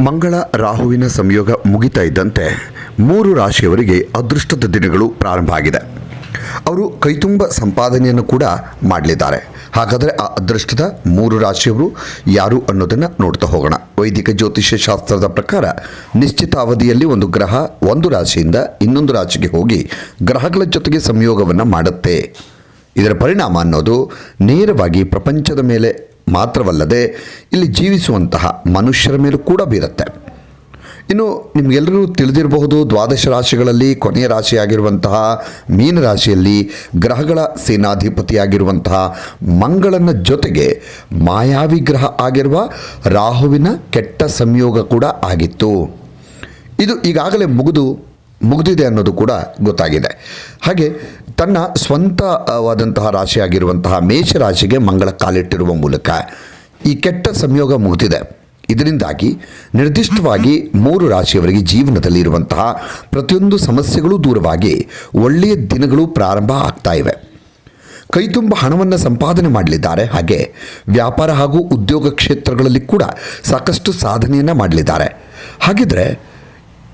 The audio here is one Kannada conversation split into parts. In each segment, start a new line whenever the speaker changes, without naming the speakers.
ಮಂಗಳ ರಾಹುವಿನ ಸಂಯೋಗ ಮುಗಿತಾ ಇದ್ದಂತೆ ಮೂರು ರಾಶಿಯವರಿಗೆ ಅದೃಷ್ಟದ ದಿನಗಳು ಪ್ರಾರಂಭ ಆಗಿದೆ. ಅವರು ಕೈತುಂಬ ಸಂಪಾದನೆಯನ್ನು ಕೂಡ ಮಾಡಲಿದ್ದಾರೆ. ಹಾಗಾದರೆ ಆ ಅದೃಷ್ಟದ ಮೂರು ರಾಶಿಯವರು ಯಾರು ಅನ್ನೋದನ್ನು ನೋಡ್ತಾ ಹೋಗೋಣ. ವೈದಿಕ ಜ್ಯೋತಿಷ್ಯ ಶಾಸ್ತ್ರದ ಪ್ರಕಾರ ನಿಶ್ಚಿತ ಅವಧಿಯಲ್ಲಿ ಒಂದು ಗ್ರಹ ಒಂದು ರಾಶಿಯಿಂದ ಇನ್ನೊಂದು ರಾಶಿಗೆ ಹೋಗಿ ಗ್ರಹಗಳ ಜೊತೆಗೆ ಸಂಯೋಗವನ್ನು ಮಾಡುತ್ತೆ. ಇದರ ಪರಿಣಾಮ ಅನ್ನೋದು ನೇರವಾಗಿ ಪ್ರಪಂಚದ ಮೇಲೆ ಮಾತ್ರವಲ್ಲದೆ ಇಲ್ಲಿ ಜೀವಿಸುವಂತಹ ಮನುಷ್ಯರ ಮೇಲೂ ಕೂಡ ಬೀರುತ್ತೆ. ಇನ್ನು ನಿಮಗೆಲ್ಲರೂ ತಿಳಿದಿರಬಹುದು, ದ್ವಾದಶ ರಾಶಿಗಳಲ್ಲಿ ಕೊನೆಯ ರಾಶಿಯಾಗಿರುವಂತಹ ಮೀನರಾಶಿಯಲ್ಲಿ ಗ್ರಹಗಳ ಸೇನಾಧಿಪತಿಯಾಗಿರುವಂತಹ ಮಂಗಳನ ಜೊತೆಗೆ ಮಾಯಾವಿ ಗ್ರಹ ಆಗಿರುವ ರಾಹುವಿನ ಕೆಟ್ಟ ಸಂಯೋಗ ಕೂಡ ಆಗಿತ್ತು. ಇದು ಈಗಾಗಲೇ ಮುಗಿದು ಮುಗಿದಿದೆ ಅನ್ನೋದು ಕೂಡ ಗೊತ್ತಾಗಿದೆ. ಹಾಗೆ ತನ್ನ ಸ್ವಂತವಾದಂತಹ ರಾಶಿಯಾಗಿರುವಂತಹ ಮೇಷರಾಶಿಗೆ ಮಂಗಳ ಕಾಲಿಟ್ಟಿರುವ ಮೂಲಕ ಈ ಕೆಟ್ಟ ಸಂಯೋಗ ಮುಗಿದಿದೆ. ಇದರಿಂದಾಗಿ ನಿರ್ದಿಷ್ಟವಾಗಿ ಮೂರು ರಾಶಿಯವರಿಗೆ ಜೀವನದಲ್ಲಿ ಇರುವಂತಹ ಪ್ರತಿಯೊಂದು ಸಮಸ್ಯೆಗಳು ದೂರವಾಗಿ ಒಳ್ಳೆಯ ದಿನಗಳು ಪ್ರಾರಂಭ ಆಗ್ತಾ ಇವೆ. ಕೈತುಂಬ ಹಣವನ್ನು ಸಂಪಾದನೆ ಮಾಡಲಿದ್ದಾರೆ. ಹಾಗೆ ವ್ಯಾಪಾರ ಹಾಗೂ ಉದ್ಯೋಗ ಕ್ಷೇತ್ರಗಳಲ್ಲಿ ಕೂಡ ಸಾಕಷ್ಟು ಸಾಧನೆಯನ್ನು ಮಾಡಲಿದ್ದಾರೆ. ಹಾಗಿದ್ರೆ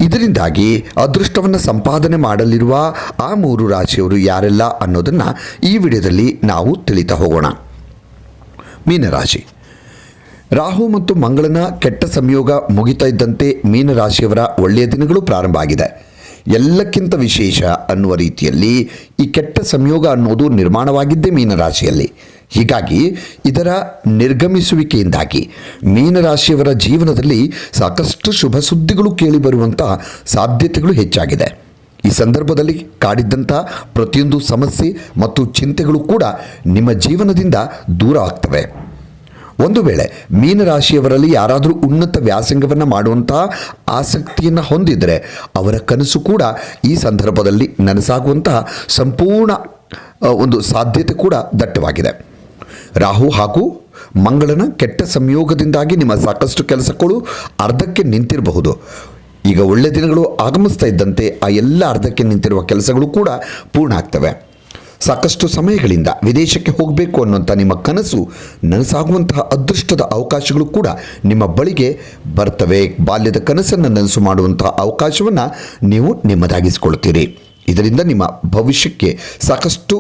ಇದರಿಂದಾಗಿ ಅದೃಷ್ಟವನ್ನು ಸಂಪಾದನೆ ಮಾಡಲಿರುವ ಆ ಮೂರು ರಾಶಿಯವರು ಯಾರೆಲ್ಲ ಅನ್ನೋದನ್ನು ಈ ವಿಡಿಯೋದಲ್ಲಿ ನಾವು ತಿಳಿತಾ ಹೋಗೋಣ. ಮೀನರಾಶಿ. ರಾಹು ಮತ್ತು ಮಂಗಳನ ಕೆಟ್ಟ ಸಂಯೋಗ ಮುಗಿತಾ ಇದ್ದಂತೆ ಮೀನರಾಶಿಯವರ ಒಳ್ಳೆಯ ದಿನಗಳು ಪ್ರಾರಂಭ ಆಗಿದೆ. ಎಲ್ಲಕ್ಕಿಂತ ವಿಶೇಷ ಅನ್ನುವ ರೀತಿಯಲ್ಲಿ ಈ ಕೆಟ್ಟ ಸಂಯೋಗ ಅನ್ನೋದು ನಿರ್ಮಾಣವಾಗಿದ್ದೇ ಮೀನರಾಶಿಯಲ್ಲಿ. ಹೀಗಾಗಿ ಇದರ ನಿರ್ಗಮಿಸುವಿಕೆಯಿಂದಾಗಿ ಮೀನರಾಶಿಯವರ ಜೀವನದಲ್ಲಿ ಸಾಕಷ್ಟು ಶುಭ ಸುದ್ದಿಗಳು ಕೇಳಿಬರುವಂಥ ಸಾಧ್ಯತೆಗಳು ಹೆಚ್ಚಾಗಿದೆ. ಈ ಸಂದರ್ಭದಲ್ಲಿ ಕಾಡಿದ್ದಂಥ ಪ್ರತಿಯೊಂದು ಸಮಸ್ಯೆ ಮತ್ತು ಚಿಂತೆಗಳು ಕೂಡ ನಿಮ್ಮ ಜೀವನದಿಂದ ದೂರ ಆಗ್ತವೆ. ಒಂದು ವೇಳೆ ಮೀನರಾಶಿಯವರಲ್ಲಿ ಯಾರಾದರೂ ಉನ್ನತ ವ್ಯಾಸಂಗವನ್ನು ಮಾಡುವಂಥ ಆಸಕ್ತಿಯನ್ನು ಹೊಂದಿದರೆ ಅವರ ಕನಸು ಕೂಡ ಈ ಸಂದರ್ಭದಲ್ಲಿ ನನಸಾಗುವಂತಹ ಸಂಪೂರ್ಣ ಒಂದು ಸಾಧ್ಯತೆ ಕೂಡ ದಟ್ಟವಾಗಿದೆ. ರಾಹು ಹಾಗೂ ಮಂಗಳನ ಕೆಟ್ಟ ಸಂಯೋಗದಿಂದಾಗಿ ನಿಮ್ಮ ಸಾಕಷ್ಟು ಕೆಲಸಗಳು ಅರ್ಧಕ್ಕೆ ನಿಂತಿರಬಹುದು. ಈಗ ಒಳ್ಳೆ ದಿನಗಳು ಆಗಮಿಸ್ತಾ ಇದ್ದಂತೆ ಆ ಎಲ್ಲ ಅರ್ಧಕ್ಕೆ ನಿಂತಿರುವ ಕೆಲಸಗಳು ಕೂಡ ಪೂರ್ಣ ಆಗ್ತವೆ. ಸಾಕಷ್ಟು ಸಮಯಗಳಿಂದ ವಿದೇಶಕ್ಕೆ ಹೋಗಬೇಕು ಅನ್ನುವಂಥ ನಿಮ್ಮ ಕನಸು, ನನಸಾಗುವಂತಹ ಅದೃಷ್ಟದ ಅವಕಾಶಗಳು ಕೂಡ ನಿಮ್ಮ ಬಳಿಗೆ ಬರ್ತವೆ. ಬಾಲ್ಯದ ಕನಸನ್ನು ನನಸು ಮಾಡುವಂತಹ ಅವಕಾಶವನ್ನು ನೀವು ನಿಮ್ಮದಾಗಿಸಿಕೊಳ್ತೀರಿ ಇದರಿಂದ ನಿಮ್ಮ ಭವಿಷ್ಯಕ್ಕೆ ಸಾಕಷ್ಟು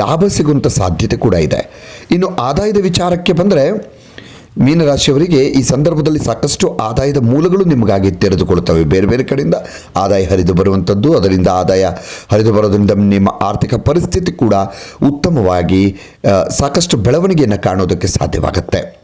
ಲಾಭ ಸಿಗುವಂಥ ಸಾಧ್ಯತೆ ಕೂಡ ಇದೆ. ಇನ್ನು ಆದಾಯದ ವಿಚಾರಕ್ಕೆ ಬಂದರೆ, ಮೀನರಾಶಿಯವರಿಗೆ ಈ ಸಂದರ್ಭದಲ್ಲಿ ಸಾಕಷ್ಟು ಆದಾಯದ ಮೂಲಗಳು ನಿಮಗಾಗಿ ತೆರೆದುಕೊಳ್ಳುತ್ತವೆ. ಬೇರೆ ಬೇರೆ ಕಡೆಯಿಂದ ಆದಾಯ ಹರಿದು ಬರುವಂಥದ್ದು ಅದರಿಂದ ಆದಾಯ ಹರಿದು ಬರೋದ್ರಿಂದ ನಿಮ್ಮ ಆರ್ಥಿಕ ಪರಿಸ್ಥಿತಿ ಕೂಡ ಉತ್ತಮವಾಗಿ ಸಾಕಷ್ಟು ಬೆಳವಣಿಗೆಯನ್ನು ಕಾಣೋದಕ್ಕೆ ಸಾಧ್ಯವಾಗುತ್ತೆ.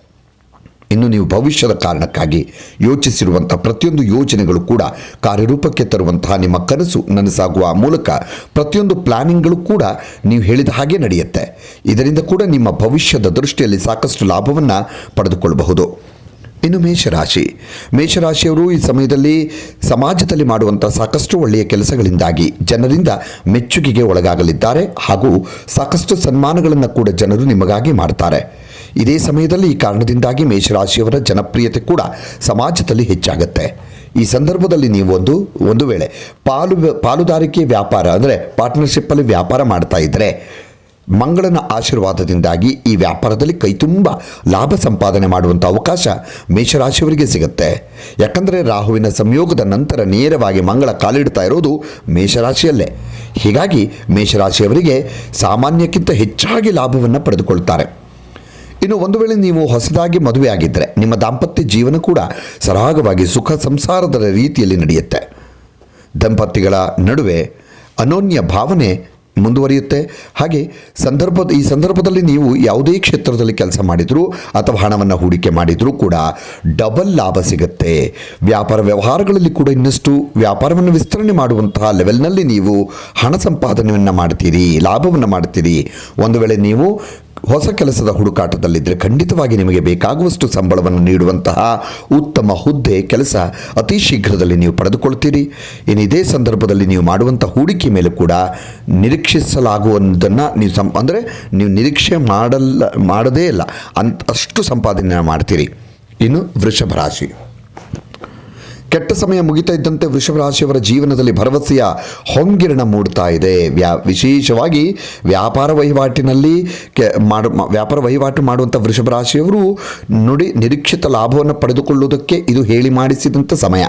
ಇನ್ನು ನೀವು ಭವಿಷ್ಯದ ಕಾರಣಕ್ಕಾಗಿ ಯೋಚಿಸಿರುವಂಥ ಪ್ರತಿಯೊಂದು ಯೋಜನೆಗಳು ಕೂಡ ಕಾರ್ಯರೂಪಕ್ಕೆ ತರುವಂತಹ ನಿಮ್ಮ ಕನಸು ನನಸಾಗುವ ಮೂಲಕ ಪ್ರತಿಯೊಂದು ಪ್ಲಾನಿಂಗ್ಗಳು ಕೂಡ ನೀವು ಹೇಳಿದ ಹಾಗೆ ನಡೆಯುತ್ತೆ. ಇದರಿಂದ ಕೂಡ ನಿಮ್ಮ ಭವಿಷ್ಯದ ದೃಷ್ಟಿಯಲ್ಲಿ ಸಾಕಷ್ಟು ಲಾಭವನ್ನು ಪಡೆದುಕೊಳ್ಳಬಹುದು. ಇನ್ನು ಮೇಷರಾಶಿ. ಮೇಷರಾಶಿಯವರು ಈ ಸಮಯದಲ್ಲಿ ಸಮಾಜದಲ್ಲಿ ಮಾಡುವಂಥ ಸಾಕಷ್ಟು ಒಳ್ಳೆಯ ಕೆಲಸಗಳಿಂದಾಗಿ ಜನರಿಂದ ಮೆಚ್ಚುಗೆಗೆ ಒಳಗಾಗಲಿದ್ದಾರೆ ಹಾಗೂ ಸಾಕಷ್ಟು ಸನ್ಮಾನಗಳನ್ನು ಕೂಡ ಜನರು ನಿಮಗಾಗಿ ಮಾಡ್ತಾರೆ. ಇದೇ ಸಮಯದಲ್ಲಿ ಈ ಕಾರಣದಿಂದಾಗಿ ಮೇಷರಾಶಿಯವರ ಜನಪ್ರಿಯತೆ ಕೂಡ ಸಮಾಜದಲ್ಲಿ ಹೆಚ್ಚಾಗುತ್ತೆ. ಈ ಸಂದರ್ಭದಲ್ಲಿ ನೀವು ಒಂದು ಒಂದು ವೇಳೆ ಪಾಲು, ಪಾಲುದಾರಿಕೆ ವ್ಯಾಪಾರ ಅಂದರೆ ಪಾರ್ಟ್ನರ್ಶಿಪ್ಪಲ್ಲಿ ವ್ಯಾಪಾರ ಮಾಡ್ತಾ ಇದ್ದರೆ ಮಂಗಳನ ಆಶೀರ್ವಾದದಿಂದಾಗಿ ಈ ವ್ಯಾಪಾರದಲ್ಲಿ ಕೈತುಂಬ ಲಾಭ ಸಂಪಾದನೆ ಮಾಡುವಂಥ ಅವಕಾಶ ಮೇಷರಾಶಿಯವರಿಗೆ ಸಿಗುತ್ತೆ. ಯಾಕಂದರೆ ರಾಹುವಿನ ಸಂಯೋಗದ ನಂತರ ನೇರವಾಗಿ ಮಂಗಳ ಕಾಲಿಡ್ತಾ ಇರೋದು ಮೇಷರಾಶಿಯಲ್ಲೇ. ಹೀಗಾಗಿ ಮೇಷರಾಶಿಯವರಿಗೆ ಸಾಮಾನ್ಯಕ್ಕಿಂತ ಹೆಚ್ಚಾಗಿ ಲಾಭವನ್ನು ಪಡೆದುಕೊಳ್ತಾರೆ. ಇನ್ನು ಒಂದು ವೇಳೆ ನೀವು ಹೊಸದಾಗಿ ಮದುವೆಯಾಗಿದ್ದರೆ, ನಿಮ್ಮ ದಾಂಪತ್ಯ ಜೀವನ ಕೂಡ ಸರಾಗವಾಗಿ ಸುಖ ಸಂಸಾರದ ರೀತಿಯಲ್ಲಿ ನಡೆಯುತ್ತೆ. ದಂಪತಿಗಳ ನಡುವೆ ಅನೋನ್ಯ ಭಾವನೆ ಮುಂದುವರಿಯುತ್ತೆ. ಹಾಗೆ ಸಂದರ್ಭದ ಈ ಸಂದರ್ಭದಲ್ಲಿ ನೀವು ಯಾವುದೇ ಕ್ಷೇತ್ರದಲ್ಲಿ ಕೆಲಸ ಮಾಡಿದರೂ ಅಥವಾ ಹಣವನ್ನು ಹೂಡಿಕೆ ಮಾಡಿದರೂ ಕೂಡ ಡಬಲ್ ಲಾಭ ಸಿಗುತ್ತೆ. ವ್ಯಾಪಾರ ವ್ಯವಹಾರಗಳಲ್ಲಿ ಕೂಡ ಇನ್ನಷ್ಟು ವ್ಯಾಪಾರವನ್ನು ವಿಸ್ತರಣೆ ಮಾಡುವಂತಹ ಲೆವೆಲ್ನಲ್ಲಿ ನೀವು ಹಣ ಸಂಪಾದನೆಯನ್ನು ಮಾಡ್ತೀರಿ, ಲಾಭವನ್ನು ಮಾಡ್ತೀರಿ. ಒಂದು ವೇಳೆ ನೀವು ಹೊಸ ಕೆಲಸದ ಹುಡುಕಾಟದಲ್ಲಿದ್ದರೆ ಖಂಡಿತವಾಗಿ ನಿಮಗೆ ಬೇಕಾಗುವಷ್ಟು ಸಂಬಳವನ್ನು ನೀಡುವಂತಹ ಉತ್ತಮ ಹುದ್ದೆ ಕೆಲಸ ಅತಿ ಶೀಘ್ರದಲ್ಲಿ ನೀವು ಪಡೆದುಕೊಳ್ತೀರಿ. ಇನ್ನು ಇದೇ ಸಂದರ್ಭದಲ್ಲಿ ನೀವು ಮಾಡುವಂಥ ಹೂಡಿಕೆ ಮೇಲೆ ಕೂಡ ನಿರೀಕ್ಷಿಸಲಾಗುವುದನ್ನು ನೀವು ಸಂ, ಅಂದರೆ ನೀವು ನಿರೀಕ್ಷೆ ಮಾಡಲ್ಲ ಮಾಡದೇ ಇಲ್ಲ. ಅಂತ ಅಷ್ಟು ಸಂಪಾದನೆ ಮಾಡ್ತೀರಿ. ಇನ್ನು ವೃಷಭ ರಾಶಿ. ಕೆಟ್ಟ ಸಮಯ ಮುಗಿತಾ ಇದ್ದಂತೆ ವೃಷಭ ರಾಶಿಯವರ ಜೀವನದಲ್ಲಿ ಭರವಸೆಯ ಹೊಂಗಿರಣ ಮೂಡ್ತಾ ಇದೆ. ವ್ಯಾ, ವಿಶೇಷವಾಗಿ ವ್ಯಾಪಾರ ವಹಿವಾಟಿನಲ್ಲಿ ಕೆ, ಮಾಡು ವ್ಯಾಪಾರ ವಹಿವಾಟು ಮಾಡುವಂಥ ವೃಷಭ ರಾಶಿಯವರು ನುಡಿ, ನಿರೀಕ್ಷಿತ ಲಾಭವನ್ನು ಪಡೆದುಕೊಳ್ಳುವುದಕ್ಕೆ ಇದು ಹೇಳಿ ಮಾಡಿಸಿದಂಥ ಸಮಯ.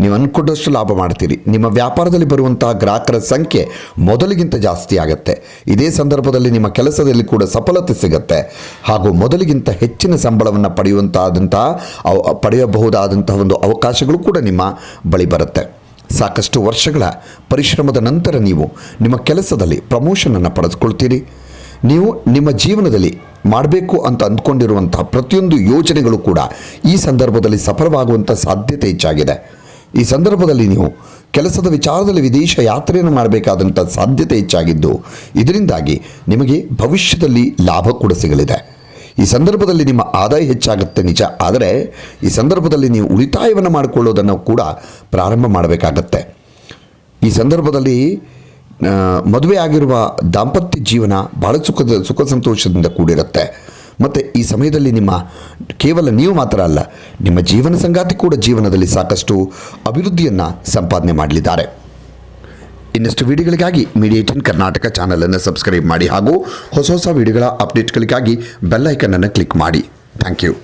ನೀವು ಅಂದ್ಕೊಂಡಷ್ಟು ಲಾಭ ಮಾಡ್ತೀರಿ. ನಿಮ್ಮ ವ್ಯಾಪಾರದಲ್ಲಿ ಬರುವಂತಹ ಗ್ರಾಹಕರ ಸಂಖ್ಯೆ ಮೊದಲಿಗಿಂತ ಜಾಸ್ತಿ ಆಗುತ್ತೆ. ಇದೇ ಸಂದರ್ಭದಲ್ಲಿ ನಿಮ್ಮ ಕೆಲಸದಲ್ಲಿ ಕೂಡ ಸಫಲತೆ ಸಿಗುತ್ತೆ. ಹಾಗೂ ಮೊದಲಿಗಿಂತ ಹೆಚ್ಚಿನ ಸಂಬಳವನ್ನು ಪಡೆಯುವಂತಾದಂತಹ ಅವ- ಪಡೆಯಬಹುದಾದಂತಹ ಒಂದು ಅವಕಾಶಗಳು ಕೂಡ ನಿಮ್ಮ ಬಳಿ ಬರುತ್ತೆ. ಸಾಕಷ್ಟು ವರ್ಷಗಳ ಪರಿಶ್ರಮದ ನಂತರ ನೀವು ನಿಮ್ಮ ಕೆಲಸದಲ್ಲಿ ಪ್ರಮೋಷನನ್ನು ಪಡೆದುಕೊಳ್ತೀರಿ. ನೀವು ನಿಮ್ಮ ಜೀವನದಲ್ಲಿ ಮಾಡಬೇಕು ಅಂತ ಅಂದ್ಕೊಂಡಿರುವಂತಹ ಪ್ರತಿಯೊಂದು ಯೋಜನೆಗಳು ಕೂಡ ಈ ಸಂದರ್ಭದಲ್ಲಿ ಸಫಲವಾಗುವಂಥ ಸಾಧ್ಯತೆ ಹೆಚ್ಚಾಗಿದೆ. ಈ ಸಂದರ್ಭದಲ್ಲಿ ನೀವು ಕೆಲಸದ ವಿಚಾರದಲ್ಲಿ ವಿದೇಶ ಯಾತ್ರೆಯನ್ನು ಮಾಡಬೇಕಾದಂಥ ಸಾಧ್ಯತೆ ಹೆಚ್ಚಾಗಿದ್ದು, ಇದರಿಂದಾಗಿ ನಿಮಗೆ ಭವಿಷ್ಯದಲ್ಲಿ ಲಾಭ ಕೂಡ ಸಿಗಲಿದೆ. ಈ ಸಂದರ್ಭದಲ್ಲಿ ನಿಮ್ಮ ಆದಾಯ ಹೆಚ್ಚಾಗುತ್ತೆ ನಿಜ, ಆದರೆ ಈ ಸಂದರ್ಭದಲ್ಲಿ ನೀವು ಉಳಿತಾಯವನ್ನು ಮಾಡಿಕೊಳ್ಳೋದನ್ನು ಕೂಡ ಪ್ರಾರಂಭ ಮಾಡಬೇಕಾಗತ್ತೆ. ಈ ಸಂದರ್ಭದಲ್ಲಿ ಮದುವೆ ಆಗಿರುವ ದಾಂಪತ್ಯ ಜೀವನ ಭಾಳ ಸುಖದ, ಸುಖ ಸಂತೋಷದಿಂದ ಕೂಡಿರುತ್ತೆ. ಮತ್ತು ಈ ಸಮಯದಲ್ಲಿ ನಿಮ್ಮ ಕೇವಲ ನೀವು ಮಾತ್ರ ಅಲ್ಲ, ನಿಮ್ಮ ಜೀವನ ಸಂಗಾತಿ ಕೂಡ ಜೀವನದಲ್ಲಿ ಸಾಕಷ್ಟು ಅಭಿವೃದ್ಧಿಯನ್ನು ಸಂಪಾದನೆ ಮಾಡಲಿದ್ದಾರೆ. ಇನ್ನಷ್ಟು ವಿಡಿಯೋಗಳಿಗಾಗಿ ಮೀಡಿಯೇಟಿನ್ ಕರ್ನಾಟಕ ಚಾನಲನ್ನು ಸಬ್ಸ್ಕ್ರೈಬ್ ಮಾಡಿ ಹಾಗೂ ಹೊಸ ಹೊಸ ವಿಡಿಯೋಗಳ ಅಪ್ಡೇಟ್ಗಳಿಗಾಗಿ ಬೆಲ್ ಐಕನನ್ನು ಕ್ಲಿಕ್ ಮಾಡಿ. Thank you